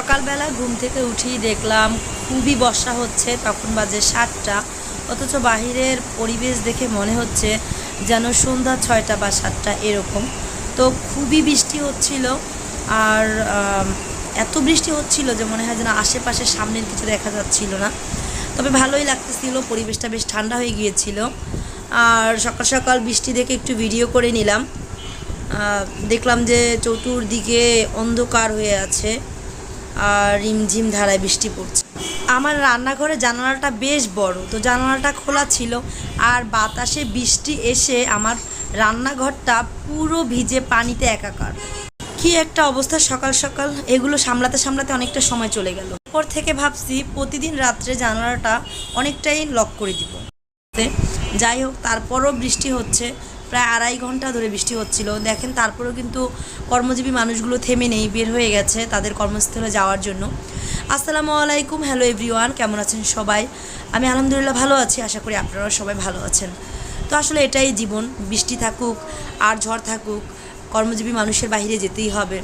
সকালবেলা ঘুম থেকে উঠি দেখলাম খুবই বর্ষা হচ্ছে, তখন বাজে সাতটা। অথচ বাহিরের পরিবেশ দেখে মনে হচ্ছে যেন সন্ধ্যা ছয়টা বা সাতটা এরকম। তো খুবই বৃষ্টি হচ্ছিল আর এত বৃষ্টি হচ্ছিল যে মনে হয় যেন আশেপাশে সামনের কিছু দেখা যাচ্ছিল না। তবে ভালোই লাগতেছিল, পরিবেশটা বেশ ঠান্ডা হয়ে গিয়েছিল। আর সকাল সকাল বৃষ্টি দেখে একটু ভিডিও করে নিলাম। দেখলাম যে চতুর্দিকে অন্ধকার হয়ে আছে। আর রিমঝিম ধারায় বৃষ্টি পড়ছে। আমার রান্নাঘরে জানালাটা বেশ বড়, তো জানালাটা খোলা ছিল আর বাতাসে বৃষ্টি এসে আমার রান্নাঘরটা পুরো ভিজে পানিতে একাকার। কি একটা অবস্থা সকাল সকাল, এগুলো সামলাতে সামলাতে অনেকটা সময় চলে গেল। পর থেকে ভাবছি প্রতিদিন রাত্রে জানালাটা অনেকটাই লক করে দিব। যাই হোক, তারপরও বৃষ্টি হচ্ছে প্রায় আড়াই ঘণ্টা ধরে বৃষ্টি হচ্ছিল। দেখেন, তারপরেও কিন্তু কর্মজীবী মানুষগুলো থেমে নেই, বের হয়ে গেছে তাদের কর্মস্থলে যাওয়ার জন্য। আসসালামু আলাইকুম, হ্যালো এভরিওয়ান, কেমন আছেন সবাই? আমি আলহামদুলিল্লাহ ভালো আছি, আশা করি আপনারাও সবাই ভালো আছেন। তো আসলে এটাই জীবন, বৃষ্টি থাকুক আর ঝড় থাকুক, কর্মজীবী মানুষের বাইরে যেতেই হবে।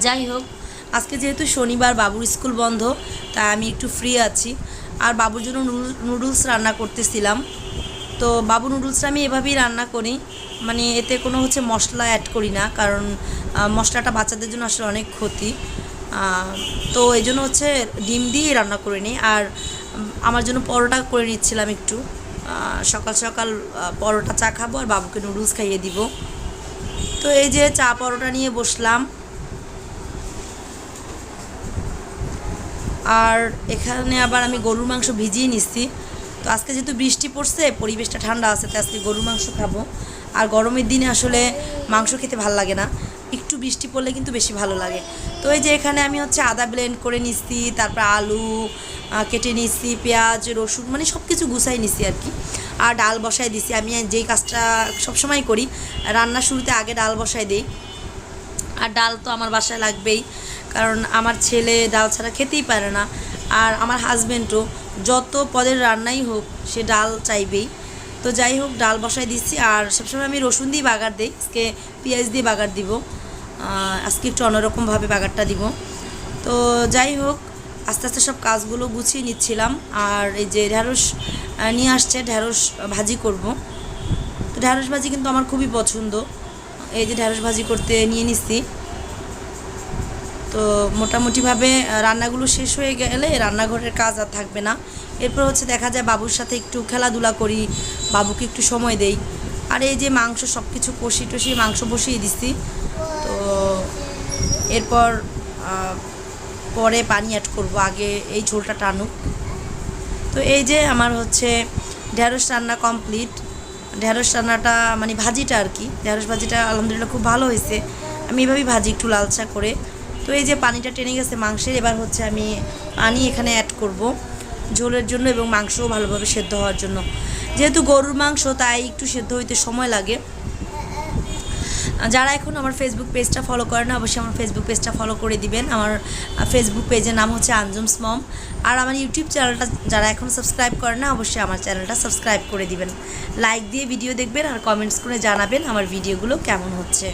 যাই হোক, আজকে যেহেতু শনিবার, বাবুর স্কুল বন্ধ, তাই আমি একটু ফ্রি আছি। আর বাবুর জন্য নুডল- নুডলস রান্না করতেছিলাম। তো বাবু নুডলসটা আমি এভাবেই রান্না করি। মানে এতে কোনো হচ্ছে মশলা অ্যাড করি না, কারণ মশলাটা বাচ্চাদের জন্য আসলে অনেক ক্ষতি। তো এই জন্য হচ্ছে ডিম দিয়েই রান্না করে নিই। আর আমার জন্য পরোটা করে নিচ্ছিলাম একটু। সকাল সকাল পরোটা চা খাব আর বাবুকে নুডলস খাইয়ে দিব। তো এই যে চা পরোটা নিয়ে বসলাম। আর এখানে আবার আমি গরুর মাংস ভিজিয়ে নিচ্ছি। তো আজকে যেহেতু বৃষ্টি পড়ছে, পরিবেশটা ঠান্ডা আছে তো আজকে গরুর মাংস খাব। আর গরমের দিনে আসলে মাংস খেতে ভালো লাগে না। একটু বৃষ্টি পড়লে কিন্তু বেশি ভালো লাগে। তো এই যে এখানে আমি হচ্ছে আদা ব্লেন্ড করে নিচ্ছি তারপর আলু কেটে নিচ্ছি পেঁয়াজ, রসুন মানে সব কিছু গুছাই নিচ্ছি আর কি। আর ডাল বসাই দিছি। আমি যেই কাজটা সবসময় করি, রান্না শুরুতে আগে ডাল বসাই দিই। আর ডাল তো আমার বাসায় লাগবেই, কারণ আমার ছেলে ডাল ছাড়া খেতেই পারে না। আর আমার হাজবেন্ডও যত পদের রান্নাই হোক, সে ডাল চাইবেই। তো যাই হোক, ডাল বসাই দিচ্ছি। আর সবসময় আমি রসুন দিয়ে বাগার দিই। আজকে পেঁয়াজ দিয়ে বাগার দিব। আজকে একটু অন্যরকমভাবে বাগারটা দিব। তো যাই হোক, আস্তে আস্তে সব কাজগুলো গুছিয়ে নিচ্ছিলাম। আর এই যে ঢ্যাঁড়স নিয়ে আসছে, ঢ্যাঁড়স ভাজি করব। তো ঢ্যাঁড়স ভাজি কিন্তু আমার খুবই পছন্দ। এই যে ঢ্যাঁড়স ভাজি করতে নিয়ে নিচ্ছি। তো মোটামুটিভাবে রান্নাগুলো শেষ হয়ে গেলে রান্নাঘরের কাজ আর থাকবে না। এরপর হচ্ছে দেখা যায় বাবুর সাথে একটু খেলাধুলা করি, বাবুকে একটু সময় দেই। আর এই যে মাংস সব কিছু কষি টষি মাংস বসিয়ে দিচ্ছি তো এরপর পরে পানি অ্যাড করব, আগে এই ঝোলটা টানুক। তো এই যে আমার হচ্ছে ঢ্যাঁড়স রান্না কমপ্লিট ঢ্যাঁড়স রান্নাটা মানে ভাজিটা আর কি ঢ্যাঁড়স ভাজিটা আলহামদুলিল্লাহ খুব ভালো হয়েছে। আমি এভাবেই ভাজি একটু লালচা করে। তো এই যে পানিটা টেনে গেছে মাংসের, এবার হচ্ছে আমি পানি এখানে অ্যাড করব ঝোলের জন্য এবং মাংসও ভালোভাবে সেদ্ধ হওয়ার জন্য। যেহেতু গরুর মাংস, তাই একটু সেদ্ধ হইতে সময় লাগে। যারা এখন আমার ফেসবুক পেজটা ফলো করে না, অবশ্যই আমার ফেসবুক পেজটা ফলো করে দিবেন। আমার ফেসবুক পেজের নাম হচ্ছে আঞ্জুমস মম। আর আমার ইউটিউব চ্যানেলটা যারা এখন সাবস্ক্রাইব করে না, অবশ্যই আমার চ্যানেলটা সাবস্ক্রাইব করে দিবেন। লাইক দিয়ে ভিডিও দেখবেন আর কমেন্টস করে জানাবেন আমার ভিডিওগুলো কেমন হচ্ছে।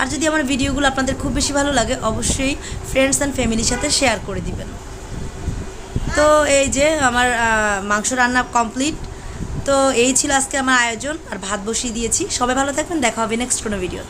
আর যদি আমার ভিডিওগুলো আপনাদের খুব বেশি ভালো লাগে, অবশ্যই ফ্রেন্ডস অ্যান্ড ফ্যামিলির সাথে শেয়ার করে দিবেন। তো এই যে আমার মাংস রান্না কমপ্লিট তো এই ছিল আজকে আমার আয়োজন, আর ভাত বসিয়ে দিয়েছি। সবাই ভালো থাকবেন, দেখা হবে নেক্সট কোনো ভিডিও